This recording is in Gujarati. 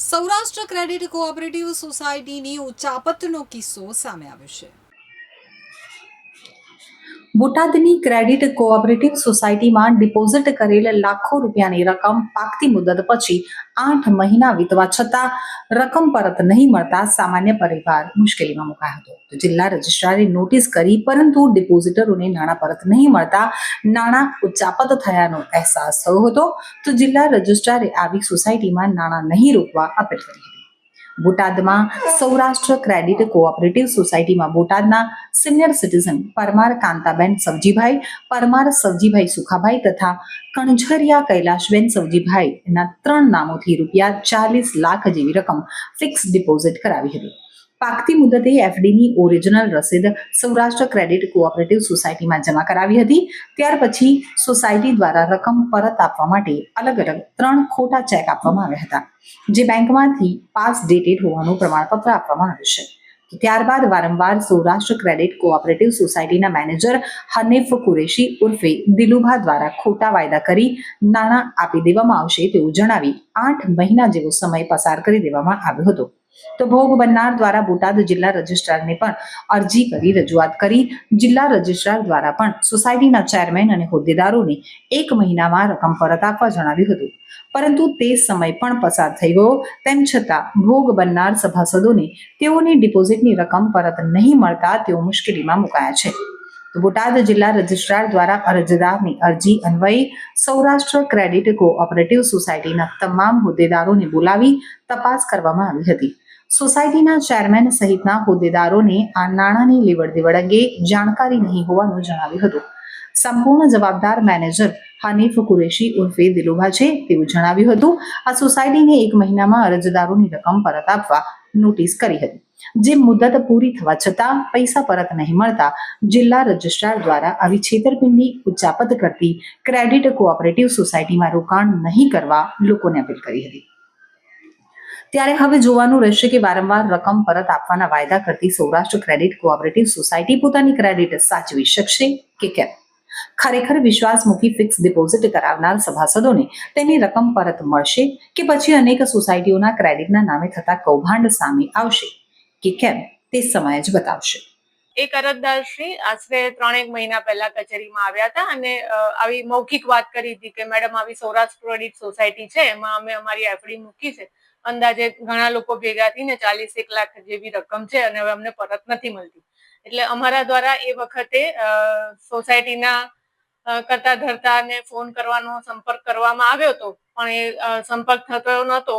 સૌરાષ્ટ્ર ક્રેડિટ કોઓપરેટિવ સોસાયટીની ઉચ્ચાપતનો કિસ્સો સામે આવ્યો છે. બોટાદની ક્રેડિટ કોઓપરેટિવ સોસાયટીમાં ડિપોઝિટ કરેલ લાખો રૂપિયાની રકમ પાકતી મુદત પછી આઠ મહિના વીતવા છતાં રકમ પરત નહીં મળતા સામાન્ય પરિવાર મુશ્કેલીમાં મુકાયો હતો. જિલ્લા રજિસ્ટ્રારે નોટિસ કરી, પરંતુ ડિપોઝિટરોને નાણાં પરત નહીં મળતા નાણાં ઉચ્ચાપત થયાનો અહેસાસ થયો હતો. તો જિલ્લા રજિસ્ટ્રારે આવી સોસાયટીમાં નાણાં નહીં રોકવા અપીલ કરી હતી. બોટાદમાં સૌરાષ્ટ્ર ક્રેડિટ કોઓપરેટિવ સોસાયટીમાં બોટાદના સિનિયર સિટીઝન પરમાર કાંતાબેન સવજીભાઈ, પરમાર સવજીભાઈ સુખાભાઈ તથા કણઝરિયા કૈલાશબેન સવજીભાઈના ત્રણ નામોથી રૂપિયા ચાલીસ લાખ જેવી રકમ ફિક્સ ડિપોઝિટ કરાવી હતી. પાકતી મુદતે એફડીની ઓરિજિનલ રસીદ સૌરાષ્ટ્ર ક્રેડિટ કોઓપરેટિવ સોસાયટીમાં જમા કરાવી હતી. ત્યાર પછી સોસાયટી દ્વારા રકમ પરત આપવા માટે અલગ અલગ ત્રણ ખોટા ચેક આપવામાં આવ્યા હતા, જે બેંકમાંથી પાસ ડેટેડ હોવાનું પ્રમાણપત્ર આપવામાં આવ્યું છે. ત્યારબાદ વારંવાર સૌરાષ્ટ્ર ક્રેડિટ કોઓપરેટિવ સોસાયટીના મેનેજર હનીફ કુરેશી ઉર્ફે દિલુભા દ્વારા ખોટા વાયદા કરી નાણાં આપી દેવામાં આવશે તેવું જણાવી આઠ મહિના જેવો સમય પસાર કરી દેવામાં આવ્યો હતો. તો ભોગ બનનાર દ્વારા બોટાદ જિલ્લા રજિસ્ટ્રારને પણ અરજી કરી રજૂઆત કરી. જિલ્લા રજિસ્ટ્રાર દ્વારા પણ સોસાયટીના ચેરમેન અને હોદ્દેદારોને એક મહિનામાં રકમ પરત આપવા જણાવ્યું હતું. પરંતુ તે સમય પણ પસાર થઈ ગયો. તેમ છતાં ભોગ બનનાર સભાસદોને તેઓની ડિપોઝિટની રકમ પરત નહીં મળતા તેઓ મુશ્કેલીમાં મુકાયા છે. બોટાદ જિલ્લા રજિસ્ટ્રાર દ્વારા અરજદારની અરજી અન્વયે સૌરાષ્ટ્ર ક્રેડિટ કોઓપરેટિવ સોસાયટીના તમામ હોદ્દેદારોને બોલાવી તપાસ કરવામાં આવી હતી. સોસાયટીના ચેરમેન સહિતના હોદ્દેદારોને આ નાણાંની લેવડ દેવડ અંગે જાણકારી નહીં હોવાનું જણાવ્યું હતું. સંપૂર્ણ જવાબદાર મેનેજર હનીફ કુરેશી ઉર્ફે દિલુભા છે તેવું જણાવ્યું હતું. આ સોસાયટીને એક મહિનામાં અરજદારોની રકમ પરત આપવા નોટિસ કરી હતી. જે મુદત પૂરી થવા છતાં પૈસા પરત નહીં મળતા, જિલ્લા રજિસ્ટ્રાર દ્વારા આવી છેતરપિંડી ઉચ્ચાપત કરતી ક્રેડિટ કોઓપરેટિવ સોસાયટીમાં રોકાણ નહીં કરવા લોકોને અપીલ કરી હતી. ત્યારે હવે જોવાનું રહેશે કે વારંવાર રકમ પરત આપવાના વાયદા કરતી સૌરાષ્ટ્ર ક્રેડિટ કોઓપરેટિવ સોસાયટી પોતાની ક્રેડિટ સાચવી શકશે કે કેમ? ખરેખર વિશ્વાસ મૂકી ફિક્સ ડિપોઝિટ કરાવનાર સભાસદોને તેની રકમ પરત મળશે કે પછી અનેક સોસાયટીઓના ક્રેડિટના નામે થતા કૌભાંડ સામે આવશે? કે કેમ તે સમય જ બતાવશે. એક અરજદારશ્રી આશરે ત્રણેક મહિના પહેલા કચેરીમાં આવ્યા હતા અને આવી મૌખિક વાત કરી હતી કે મેડમ આવી સૌરાષ્ટ્ર ક્રેડિટ સોસાયટી છે, એમાં અમે અમારી એફડી મૂકી છે. અંદાજે ઘણા લોકો ભેગા થઈને ચાલીસ એક લાખ જેવી રકમ છે અને હવે અમને પરત નથી મળતી. એટલે અમારા દ્વારા એ વખતે સોસાયટીના કરતા ધરતાને ફોન કરવાનો સંપર્ક કરવામાં આવ્યો હતો. પણ એ સંપર્ક થતો નહોતો.